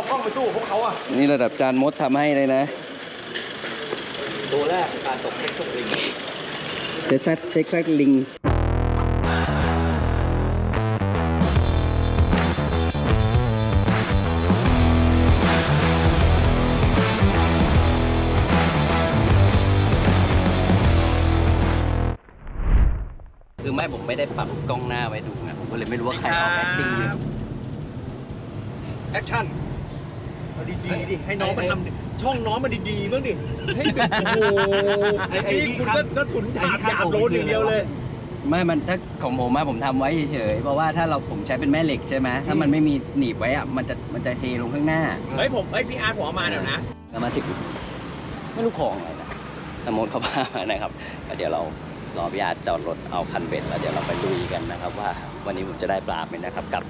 เอากล้องไปสู้พวกเขาอะนี่ระดับจานมดทำให้เลยนะ ตัวแรกของการตกเทคตกลิงเท็กซัสเท็กซัสลิงคือไม่ผมไม่ได้ปรับกล้องหน้าไว้ดูไงผมก็เลยไม่รู้ว่าใครออก acting อยู่แอคชั่น เอาดีๆดิให้น้องมันทำดิช่องน้องมันดีๆบ้างดิให้แบบโอ้โหไอ้ไอ้นี่คุณก็ก็ถุนถาดหยาบโลนอย่างเดียวเลย ไม่มันถ้าของผมอะผมทำไว้เฉยๆเพราะว่าถ้าเราผมใช้เป็นแม่เหล็กใช่ไหมถ้ามันไม่มีหนีบไว้อะมันจะมันจะเทลงข้างหน้าเฮ้ยผมเฮ้ยพี่อาร์ตผมเอามาเดี๋ยวนะ แล้วมาถึงไม่รู้ของอะไรนะสมมติเขาพามานะครับแล้วเดี๋ยวเรารอพี่อาร์ตจอดรถเอาคันเบ็ดแล้วเดี๋ยวเราไปลุยกันนะครับ ว่าวันนี้ผมจะได้ปลาไหมนะครับกับ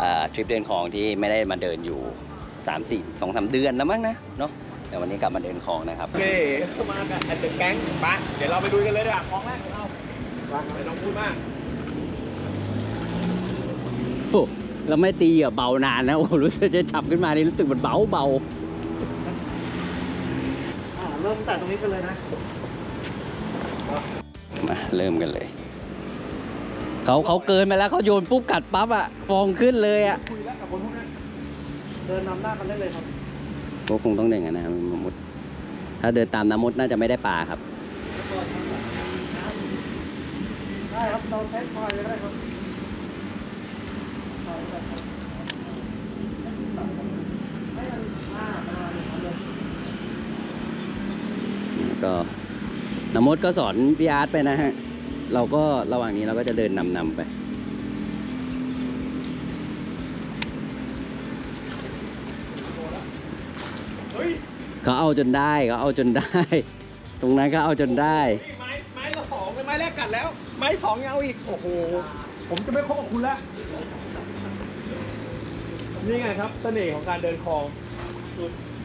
อ่าทริปเดินคลองที่ไม่ได้มาเดินอยู่ 3ามสี่สองสามเดือนแล้วมั้งนะเนาะแต่วันนี้กลับมาเดินคลองนะครับโอเคเข้ามากับแอนเดอร์แก๊งไปเดี๋ยวเราไปดูกันเลยดีกว่าของแรกของเราไปไม่ต้องพูดมากโอ้แล้วไม่ตีอะเบานานนะโอ้รู้สึกจะจับขึ้นมานี่รู้สึกมันเบาเบาอ่าเริ่มแต่ตรงนี้กันเลยนะมาเริ่มกันเลยเขาเขาเกินไปแล้วเขาโยนปุ๊บกัดปั๊บอะฟองขึ้นเลยอะคุยแล้วกับคนพวกนั้น เดินนำหน้ากันได้เลยครับก็คงต้องเดินกันนะครับมมุดถ้าเดินตามน้ำมดน่าจะไม่ได้ปลาครับ ได้ครับเราเทสไฟล์ก็ได้ครับให้มันอ่าประมาณนี้ครับเลยก็น้ำมดก็สอนพี่อาร์ตไปนะฮะ เราก็ระหว่างนี้เราก็จะเดินนำนำไป เขาเอาจนได้เขาเอาจนได้ ตรงนั้นก็เอาจนได้ ไม้ไม้ละสองเป็นไม้แรกกัดแล้ว ไม้สองยังเอาอีก โอ้โห ผมจะไม่คบกับคุณแล้วนี่ไงครับเสน่ห์ของการเดินคลอง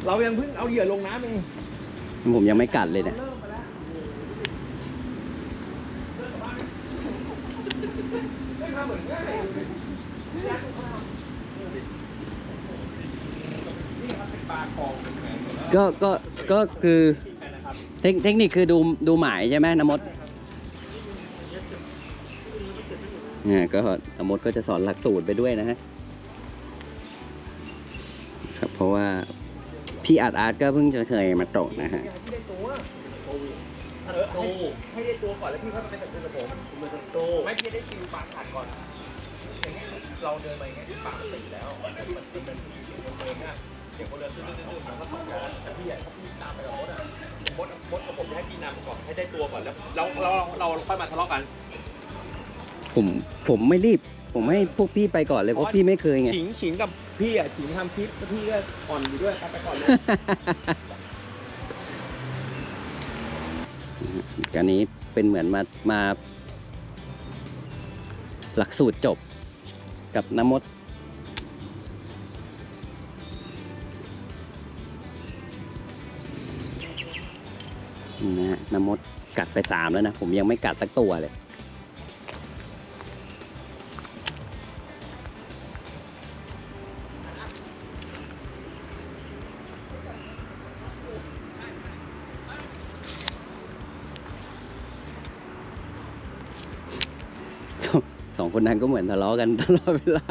เรายังเพิ่งเอาเหยื่อลงน้ำเองผมยังไม่กัดเลยเนี่ยเริ่มไปแล้วเริ่มกลับบ้านไหมไม่ทำเหมือนง่ายนี่ครับเป็นปลาคลอง ก็ก็ก็คือเทคเทคนิคคือดูดูหมายใช่ไหมนมดเนี่ยก็นมดก็จะสอนหลักสูตรไปด้วยนะฮะครับเพราะว่าพี่อาร์ตอาร์ตก็เพิ่งจะเคยมาตกนะฮะให้ได้ตัวก่อนแล้วพี่ค่อยมาเป็นสัตว์กับผมเป็นสัวไม่พี่ได้ฟิลปากขาดก่อน เราเดินไปอย่างเงี้ยปากติแล้วมันเป็นมันเป็นมันเป็นเนี่ยเสียงคนเดินตื้อๆๆมันก็ตกกันแต่พี่อะพี่ตามไปกับมดอะมดมดกับผมจะให้พี่นำก่อนให้ได้ตัวก่อนแล้วเราเราเราค่อยมาทะเลาะกันผมผมไม่รีบ ผมให้พวกพี่ไปก่อนเลยเพราะพี่ไม่เคยไงฉิงฉิงกับพี่อะฉิงทำคลิปแล้วพี่ก็อ่อนอยู่ด้วยไปก่อนเลยอันนี้เป็นเหมือนมามาหลักสูตรจบ กับน้ำมด นะฮะน้ำมดกัดไปสามแล้วนะ ผมยังไม่กัดสักตัวเลย คนนั้นก็เหมือนทะเลาะกันตลอดเวลา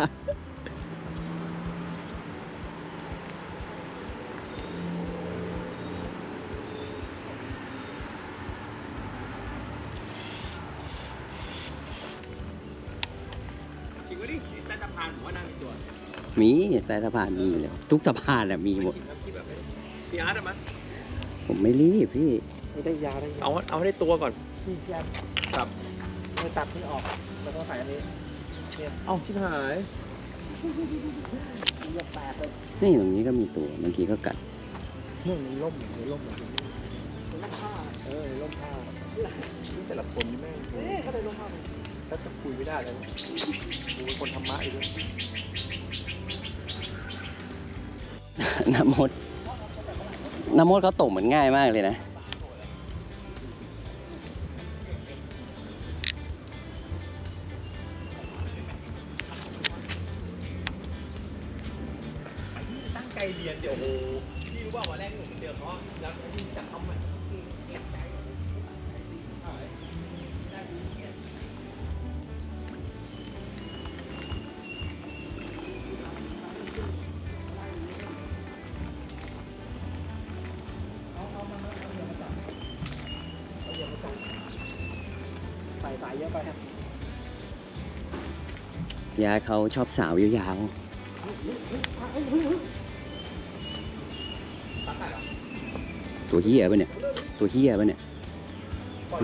ฉิงไว้ดิใต้สะพานผมว่านั่งอีกตัวมีแต่สะพานมีอยู่แล้ว ทุกสะพานอะมีหมดฉิงกับพี่แบบนี้พี่อาร์ตอะมั้ยผมไม่รีบพี่ ไม่ได้ยาได้ยาเอาเอาให้ได้ตัวก่อนพี่แกครับ ไม่ตัดที่ออกแล้วก็ใส่อันนี้ เอาชิบหายเรียบแปดเลยนี่ตรงนี้ก็มีตัวบางทีก็กัดเรื่องนี้ล่มในล่มเลยล่มผ้าเออล่มผ้านี่แต่ละคนนี่แม่งเอ๊ะก็เลยล่มผ้าถ้าจะคุยไม่ได้เลยกูเป็นคนธรรมะอยู่ด้วยน้ำมดน้ำมดเขาตกเหมือนง่ายมากเลยนะ เรียนเดี๋ยวโอ้โหพี่รู้ว่าวันแรกที่ผมเจอเขาอะแล้วที่จับเขามันคือเก็บใจเอาไว้ได้ดีเนี่ยใส่สายเยอะไปครับยาเขาชอบสาวยาวตั ตัวเฮียปะเนี่ย ตัวเฮียปะเนี่ยปล่อย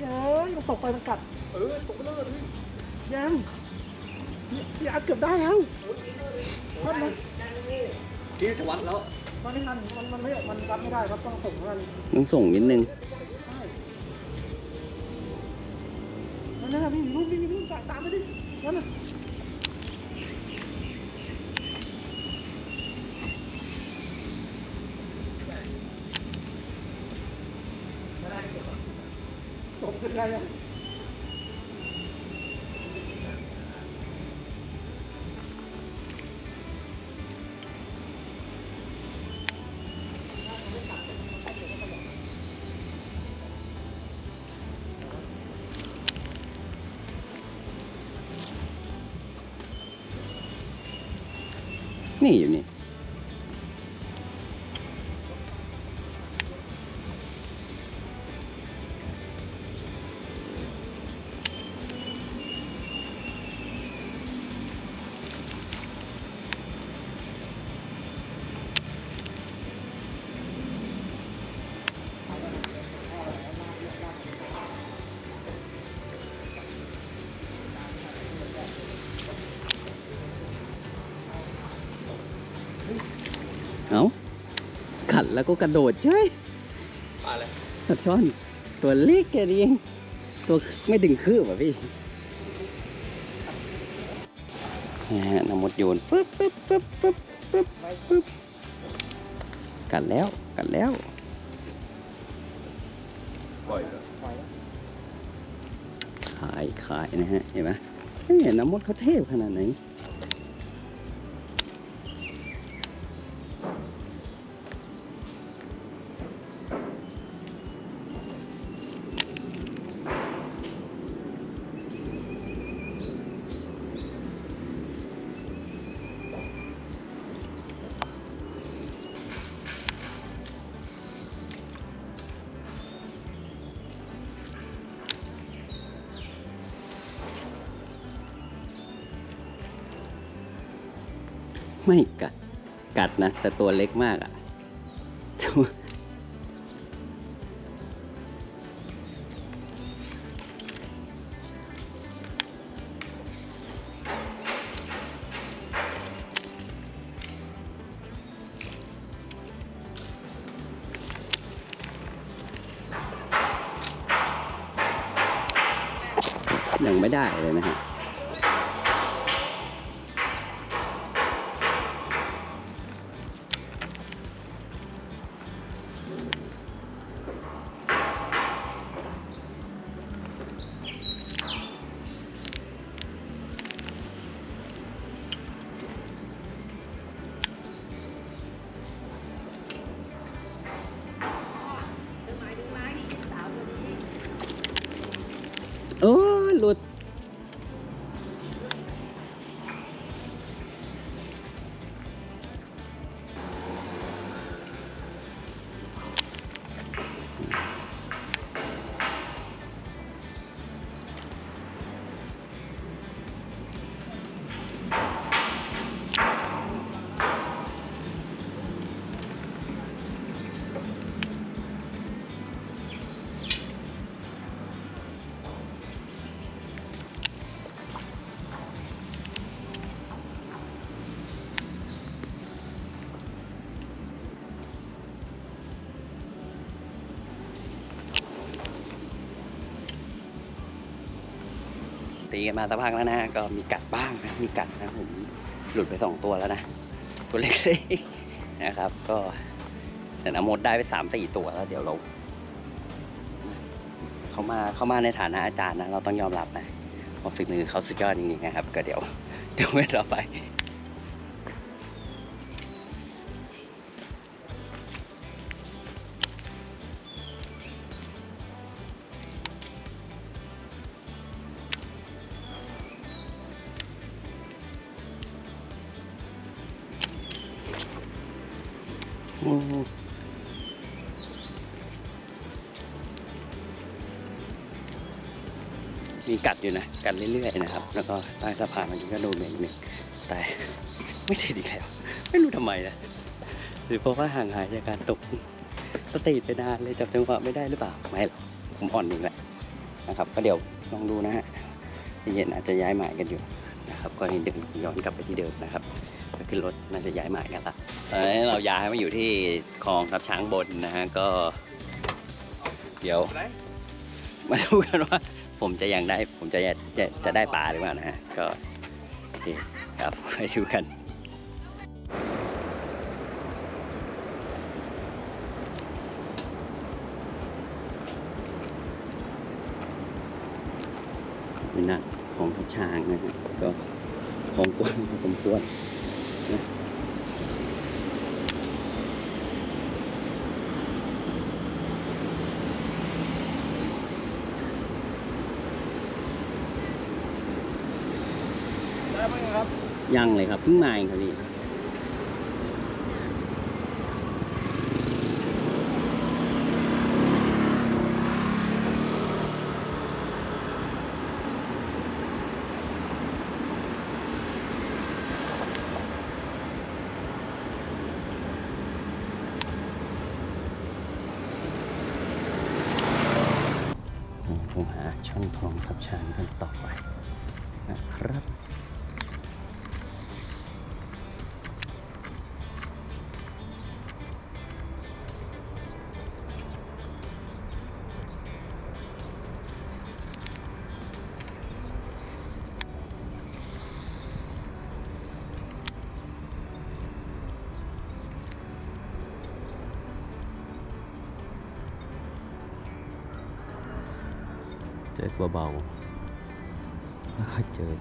เย้ยมันตกไปมันกัด เออตกเลิศพี่ยังพี่อาร์ตเกือบได้แล้ววัดมันพี่จะวัดแล้ว มันไม่ทันมันมันไม่ มันวัดไม่ได้ครับต้องส่งให้มันต้องส่งนิดนึงใช่นั่นน่ะพี่มีรูปพี่มีรูปตามไปดิ นั่นน่ะ ไม่ได้เก็บอะ ตกขึ้นได้ยั เอาขัดแล้วก็กระโดดเช่ยปลาอะไรสัตว์ช่อน ตัวเล็กแค่นี้เองตัวไม่ถึงคืบอะพี่นะฮะนำหมดโยนปึ๊บปึ๊บปึ๊บปึ๊บปึ๊บปึ๊บกัดแล้วกัดแล้วปล่อยเหรอปล่อยแล้วขายขายนะฮะเห็นไหมเห็นน้ำมดเขาเทพขนาดไหน ไม่กัด กัดนะ แต่ตัวเล็กมากอะ่ะยังไม่ได้เลยนะฮะ อ้ ตีกันมาสักพักแล้วนะก็มีกัดบ้างนะมีกัดนะผมหลุดไปสองตัวแล้วนะ ตัวเล็กๆนะครับ ก็แต่น้ำมดได้ไปสามสี่ตัวแล้ว เดี๋ยวเราเขามาเขามาในฐานะอาจารย์นะ เราต้องยอมรับนะว่าฝีมือเขาสุดยอดจริงๆนะครับ ก็เดี๋ยว เดี๋ยวเว้นเราไป มีกัดอยู่นะกัดเรื่อยๆนะครับ แล้วก็ใต้สะพานมันก็โดนเหม็นหนึ่งแต่ไม่ติดอีกแล้วไม่รู้ทำไมนะหรือเพราะว่าห่างหายจากการตกสติไปนานเลยจับจังหวะไม่ได้หรือเปล่าไม่หรอกผมอ่อนเองแหละนะครับ ก็เดี๋ยวลองดูนะฮะเย็นอาจจะย้ายหมายกันอยู่นะครับ ก็เดินย้อนกลับไปที่เดิมนะครับก็ขึ้นรถน่าจะย้ายหมายกันละตอนนี้เราย้ายมาอยู่ที่คลองทับช้างบนนะฮะก็ เดี๋ยว มาดูกันว่าผมจะยังได้ผมจะจะจะได้ปลาหรือเปล่านะฮะก็โอเครับไปดูกัน เป็นนักของช้างนะฮะก็ของกว้างพอสมควรนะ ยังเลยครับเพิ่งมาเองครับพี่ผมหาช่องคลองทับชางกันต่อไปนะครับ เจอเบาๆไม่ค่อยเจอ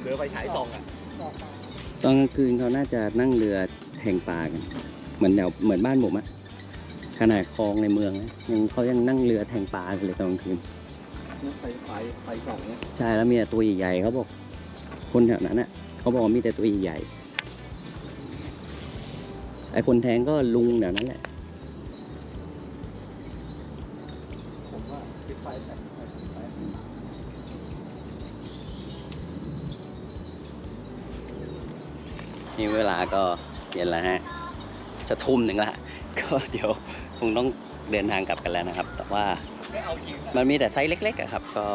เรือไฟฉายส่องอะตอนกลางคืนเขาน่าจะนั่งเรือแทงปลากัน เหมือนแนวเหมือนบ้านผมอะ ขนาดคลองในเมืองนะยังเขายังนั่งเรือแทงปลากันเลยตอนกลางคืนไฟไฟไฟส่องเนี่ยใช่แล้วมีแต่ตัวใหญ่ๆเขาบอก คนแถวนั้นน่ะเขาบอกว่ามีแต่ตัวใหญ่ๆไอ้คนแทงก็ลุงแถวนั้นแหละผมว่าปิดไฟแต่ไฟไฟนี่เวลาก็เย็นแล้วฮะ จะทุ่มหนึ่งละ ก็เดี๋ยว คงต้องเดินทางกลับกันแล้วนะครับ แต่ว่ามันมีแต่ไซส์เล็กๆอะครับ ก็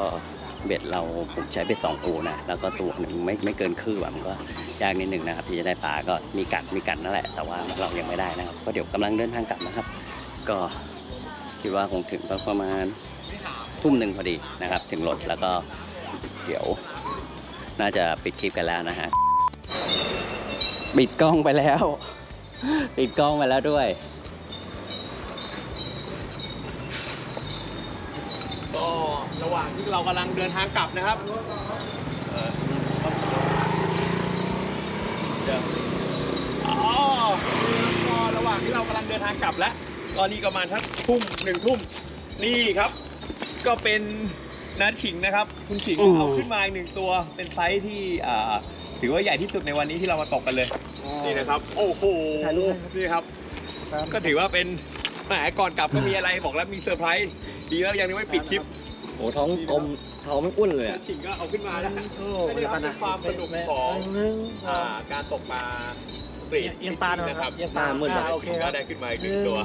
เบ็ดเราผมใช้เบ็ดสองอูนะแล้วก็ตัวหนึ่งไม่ไม่เกินคืบอะมันก็ยากนิดหนึ่งนะครับ ที่จะได้ปลาก็มีกัดมีกัดนั่นแหละ แต่ว่าเรายังไม่ได้นะครับก็เดี๋ยวกำลังเดินทางกลับนะครับ ก็คิดว่าคงถึงประมาณทุ่มหนึ่งพอดีนะครับ ถึงรถแล้วก็เดี๋ยว น่าจะปิดคลิปกันแล้วนะฮะปิดกล้องไปแล้วปิดกล้องไปแล้วด้วย ก็ระห ว่างที่เรากำลังเดินทางกลับนะครับเออเดี๋ยวอ๋อก็ระหว่างที่เรากำลังเดินทางกลับแล้วตอนนี้ประมาณทักทุ่มหนึ่งทุ่มนี่ครับ ก็เป็นนาถิงนะครับ คุณถิงอืม เอาขึ้นมาอีกหนึ่งตัวเป็นไซส์ที่อ่าถือว่าใหญ่ที่สุดในวันนี้ที่เรามาตกกันเลย นี่นะครับ โอ้โหถ่ายรูปให้นี่ครับครับ ก็ถือว่าเป็นแหมก่อนกลับก็มีอะไรบอกแล้วมีเซอร์ไพรส์ดีแล้วยังไม่ปิดคลิป โอ้ท้องกลมท้องไม่อ้วนเลยอะชิงก็เอาขึ้นมาแล้วโอ้ไม่ได้รับเป็นความสนุกของหนึ่งอ่าการตกปลาสตรีทเอียงตาหน่อยนะคครัรับบเอียงตามืดอ่าโอเคคก็รับ ได้ขึ้นมาอีกหนึ่งตัว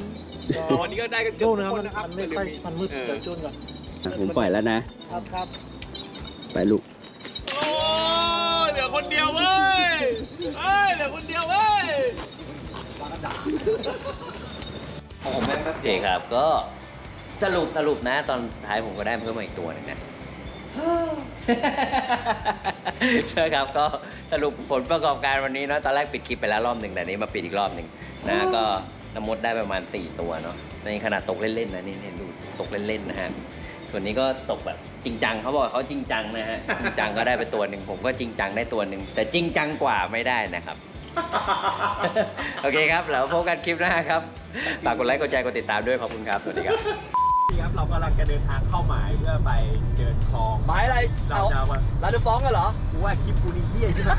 หนึ่งวันนี้ก็ได้กันเกืดูอบนะทุกมันคนนะครับมันไม่ค่อยมันมืดเออเดี๋ยวจูนก่อนอะผมปล่อยแล้วนะ ครับครับไปลูก โอ้ยเหลือคนเดียวเว้ยเอ้ยเหลือคนเดียวเว้ย โอเคครับก็ สรุปสรุปนะ ตอนสุดท้ายผมก็ได้เพิ่มมาอีกตัวหนึงนะ นะครับก็สรุปผลประกอบการวันนี้เนาะตอนแรกปิดคลิปไปแล้วรอบหนึ่งแต่นี้มาปิดอีกรอบหนึ่งนะก็น้ำมดได้ประมาณ 4 ตัวเนาะในขนาดตกเล่นๆนะนี่นี่ดูตกเล่นๆนะฮะส่วนนี้ก็ตกแบบจริงจังเขาบอกเขาจริงจังนะฮะจริงจังก็ได้ไปตัวหนึ่งผมก็จริงจังได้ตัวหนึ่งแต่จริงจังกว่าไม่ได้นะครับ โอเคครับแล้วพบกันคลิปหน้าครับฝากกดไลค์กดแชร์กดติดตามด้วยขอบคุณครับสวัสดีครับ นี่ครับเรากำลังจะเดินทางเข้าหมายเพื่อไปเดินคลองหมายอะไรเราจะมาเราจะฟ้องกันเหรอกูว่าคลิปกูนี่เหี้ยใช่ไหม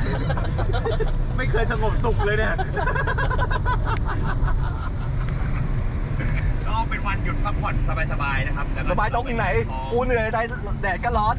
ไม่เคยสงบสุขเลยเนี่ยก็เป็นวันหยุดพักผ่อนสบายๆนะครับแต่สบายตรงไหนกูเหนื่อยใจแดดก็ร้อน